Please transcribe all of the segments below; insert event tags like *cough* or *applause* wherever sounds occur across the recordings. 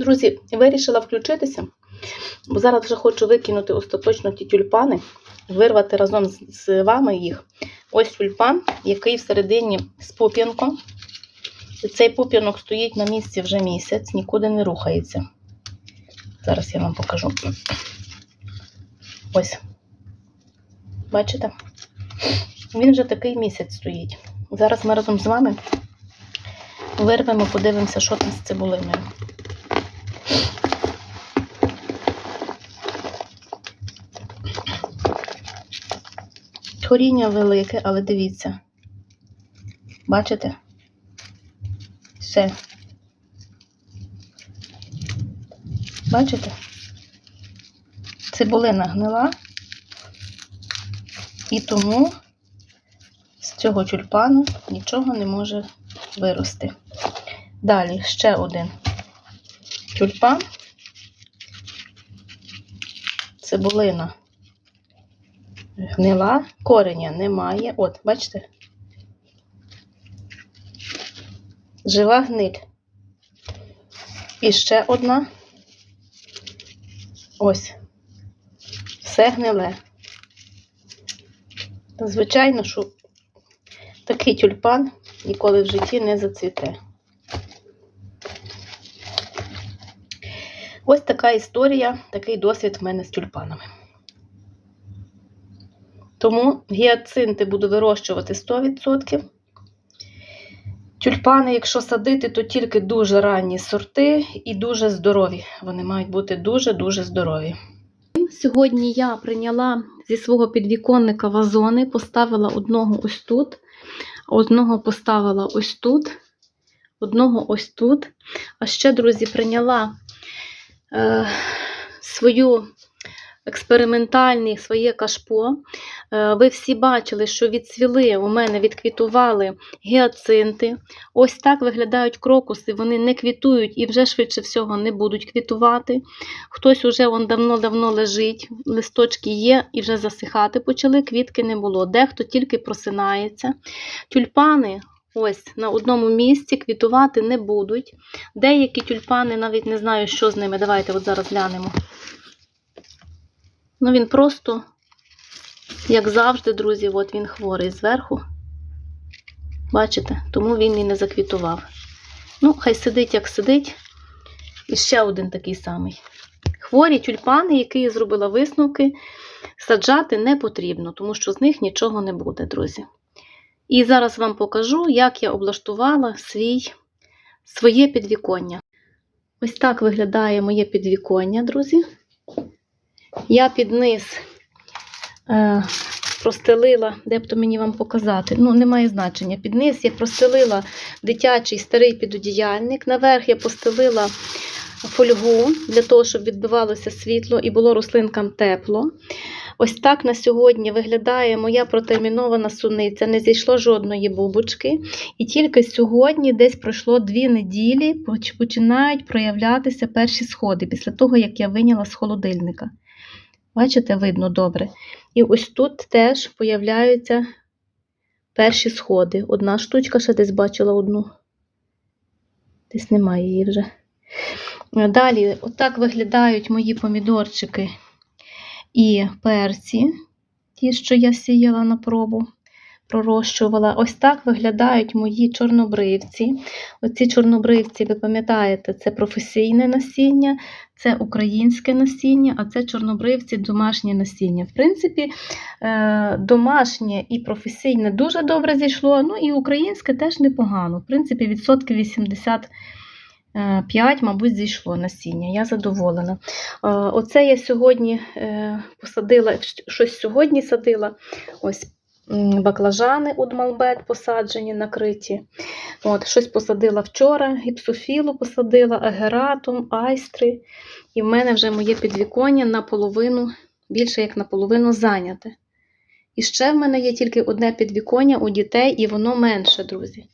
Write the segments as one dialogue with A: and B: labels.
A: Друзі, вирішила включитися, бо зараз вже хочу викинути остаточно ті тюльпани, вирвати разом з- вами їх. Ось тюльпан, який всередині з пуп'янком. Цей пуп'янок стоїть на місці вже місяць, нікуди не рухається. Зараз я вам покажу. Ось. Бачите? Він вже такий місяць стоїть. Зараз ми разом з вами вирвемо, подивимося, що там з цибулиною. Коріння велике, але дивіться. Бачите? Все. Бачите? Цибулина гнила. І тому з цього тюльпану нічого не може вирости. Далі ще один тюльпан. Цибулина гнила, кореня немає. От, бачите? Жива гниль. І ще одна. Ось. Все гниле. Звичайно, що такий тюльпан ніколи в житті не зацвіте. Ось така історія, такий досвід в мене з тюльпанами. Тому гіацинти буду вирощувати 100%. Тюльпани, якщо садити, то тільки дуже ранні сорти і дуже здорові. Вони мають бути дуже-дуже здорові. Сьогодні я прийняла зі свого підвіконника вазони, поставила одного ось тут, одного поставила ось тут, одного ось тут. А ще, друзі, прийняла свою експериментальне своє кашпо. Е, Ви всі бачили, що відцвіли, у мене відквітували гіацинти. Ось так виглядають крокуси, вони не квітують і вже швидше всього не будуть квітувати. Хтось уже давно-давно лежить, листочки є і вже засихати почали, квітки не було. Дехто тільки просинається. Тюльпани. Ось на одному місці квітувати не будуть. Деякі тюльпани навіть не знаю, що з ними. Давайте от зараз глянемо. Ну, він просто, як завжди, друзі, от він хворий зверху. Бачите? Тому він і не заквітував. Ну, хай сидить, як сидить. І ще один такий самий. Хворі тюльпани, які я зробила висновки, саджати не потрібно, тому що з них нічого не буде, друзі. І зараз вам покажу, як я облаштувала свій, своє підвіконня. Ось так виглядає моє підвіконня, друзі. Я під низ е, простелила, де б то мені вам показати, ну, немає значення. Під низ я простелила дитячий старий підодіяльник. Наверх я постелила фольгу для того, щоб відбивалося світло і було рослинкам тепло. Ось так на сьогодні виглядає моя протермінована суниця. Не зійшло жодної бубочки. І тільки сьогодні, десь пройшло дві неділі, починають проявлятися перші сходи після того, як я виняла з холодильника. Бачите, видно добре. І ось тут теж появляються перші сходи. Одна штучка, ще десь бачила одну. Десь немає її вже. Далі, отак виглядають мої помідорчики і перці, ті, що я сіяла на пробу, пророщувала. Ось так виглядають мої чорнобривці. Оці чорнобривці, ви пам'ятаєте, це професійне насіння, це українське насіння, а це чорнобривці домашнє насіння. В принципі, е, домашнє і професійне дуже добре зійшло, ну і українське теж непогано. В принципі, відсотків 80. 5, мабуть, зійшло насіння. Я задоволена. Е, Оце я сьогодні е, посадила, щось сьогодні садила. Ось баклажани удмалбет посаджені, накриті. От, щось посадила вчора, гіпсофілу посадила, агератум, айстри. І в мене вже моє підвіконня наполовину, більше як наполовину зайняте. І ще в мене є тільки одне підвіконня у дітей, і воно менше, друзі.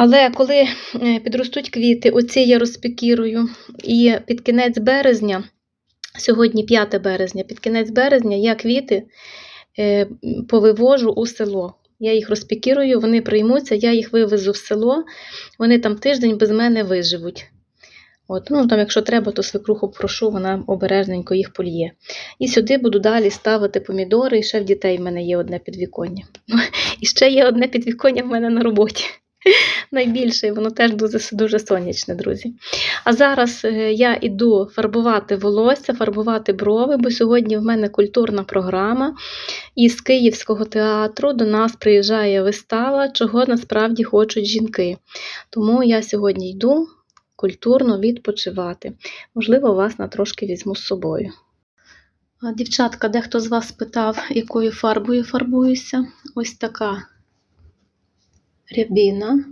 A: Але коли е, підростуть квіти, оці я розпікірую, і під кінець березня, сьогодні 5 березня, під кінець березня я квіти е, повивожу у село. Я їх розпікірую, вони приймуться, я їх вивезу в село, вони там тиждень без мене виживуть. От, ну, там, якщо треба, то свекруху прошу, вона обережненько їх поліє. І сюди буду далі ставити помідори, і ще в дітей в мене є одне підвіконня. *laughs* І ще є одне підвіконня в мене на роботі. Найбільше, і воно теж дуже, дуже сонячне, друзі. А зараз е, я йду фарбувати волосся, фарбувати брови, бо сьогодні в мене культурна програма. І з Київського театру до нас приїжджає вистава, чого насправді хочуть жінки. Тому я сьогодні йду культурно відпочивати. Можливо, вас на трошки візьму з собою. Дівчатка, дехто з вас питав, якою фарбою фарбуюся. Ось така рябіна,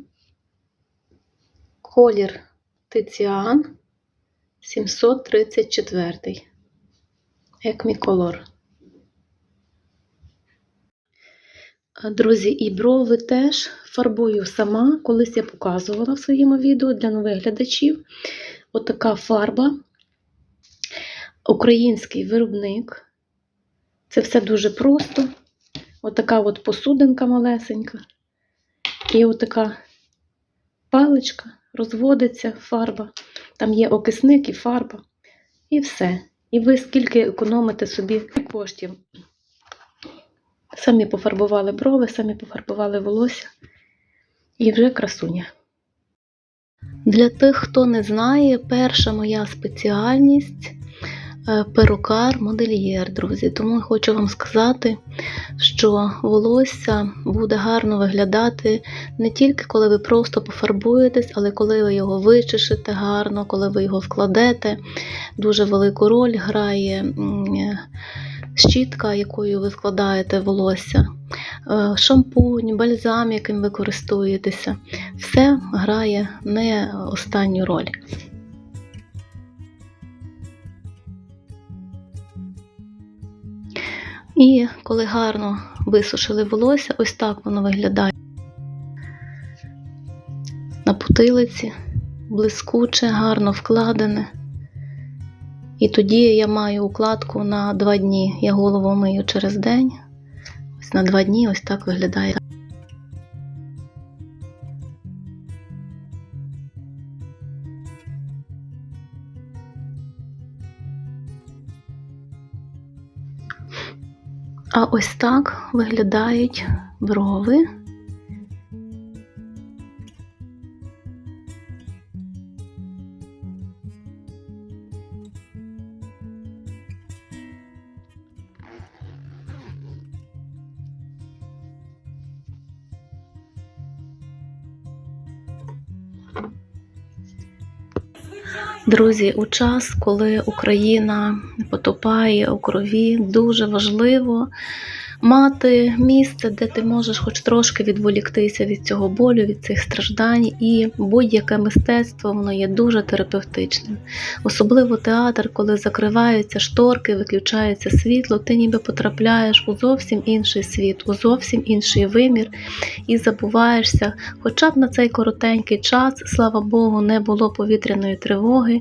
A: колір Тиціан 734. Екміколор. Друзі, і брови теж фарбую сама. Колись я показувала в своєму відео для нових глядачів. Отака фарба. Український виробник. Це все дуже просто. Отака от посудинка малесенька. І отака паличка, розводиться фарба. Там є окисник і фарба. І все. І ви скільки економите собі коштів. Самі пофарбували брови, самі пофарбували волосся. І вже красуня. Для тих, хто не знає, перша моя спеціальність перукар, модельєр, друзі. Тому хочу вам сказати, що волосся буде гарно виглядати не тільки коли ви просто пофарбуєтесь, але коли ви його вичешите гарно, коли ви його вкладете. Дуже велику роль грає е, щітка, якою ви вкладаєте волосся, е, шампунь, бальзам, яким ви користуєтеся. Все грає не останню роль. І коли гарно висушили волосся, ось так воно виглядає. На путилиці, блискуче, гарно вкладене. І тоді я маю укладку на два дні. Я голову мию через день. Ось на два дні ось так виглядає. А ось так виглядають брови. Друзі, у час, коли Україна потопає у крові, дуже важливо мати місце, де ти можеш хоч трошки відволіктися від цього болю, від цих страждань, і будь-яке мистецтво воно є дуже терапевтичним. Особливо театр, коли закриваються шторки, виключається світло, ти ніби потрапляєш у зовсім інший світ, у зовсім інший вимір і забуваєшся, хоча б на цей коротенький час, слава Богу, не було повітряної тривоги,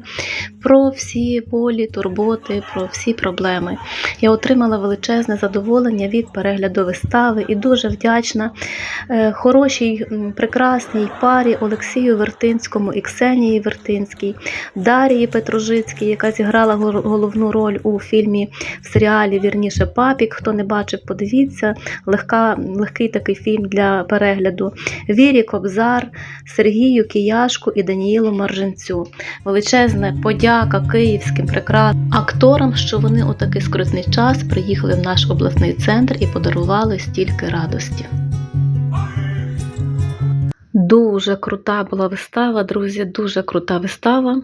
A: про всі болі, турботи, про всі проблеми. Я отримала величезне задоволення від перегляду вистави і дуже вдячна е, хорошій, прекрасній парі Олексію Вертинському і Ксенії Вертинській, Дарії Петрожицькій, яка зіграла головну роль у фільмі в серіалі Вірніше Папік. Хто не бачив, подивіться. Легка, легкий такий фільм для перегляду. Вірі Кобзар, Сергію Кияшку і Даніїлу Марженцю. Величезна подяка київським прекрасним акторам, що вони у такий скрутний час приїхали в наш обласний центр і подарували стільки радості. Дуже крута була вистава, друзі, дуже крута вистава.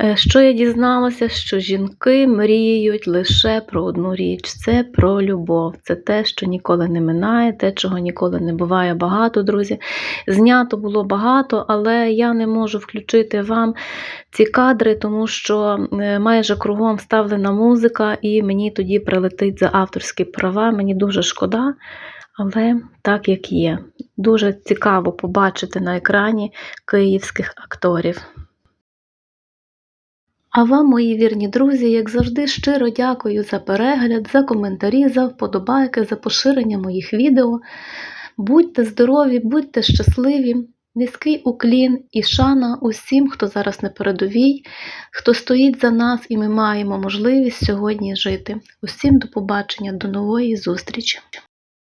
A: Е, Що я дізналася, що жінки мріють лише про одну річ це про любов. Це те, що ніколи не минає, те, чого ніколи не буває багато, друзі. Знято було багато, але я не можу включити вам ці кадри, тому що е, майже кругом вставлена музика, і мені тоді прилетить за авторські права. Мені дуже шкода. Але так як є. Дуже цікаво побачити на екрані київських акторів. А вам, мої вірні друзі, як завжди, щиро дякую за перегляд, за коментарі, за вподобайки, за поширення моїх відео. Будьте здорові, будьте щасливі, Низький уклін і шана усім, хто зараз на передовій, хто стоїть за нас, і ми маємо можливість сьогодні жити. Усім до побачення, до нової зустрічі!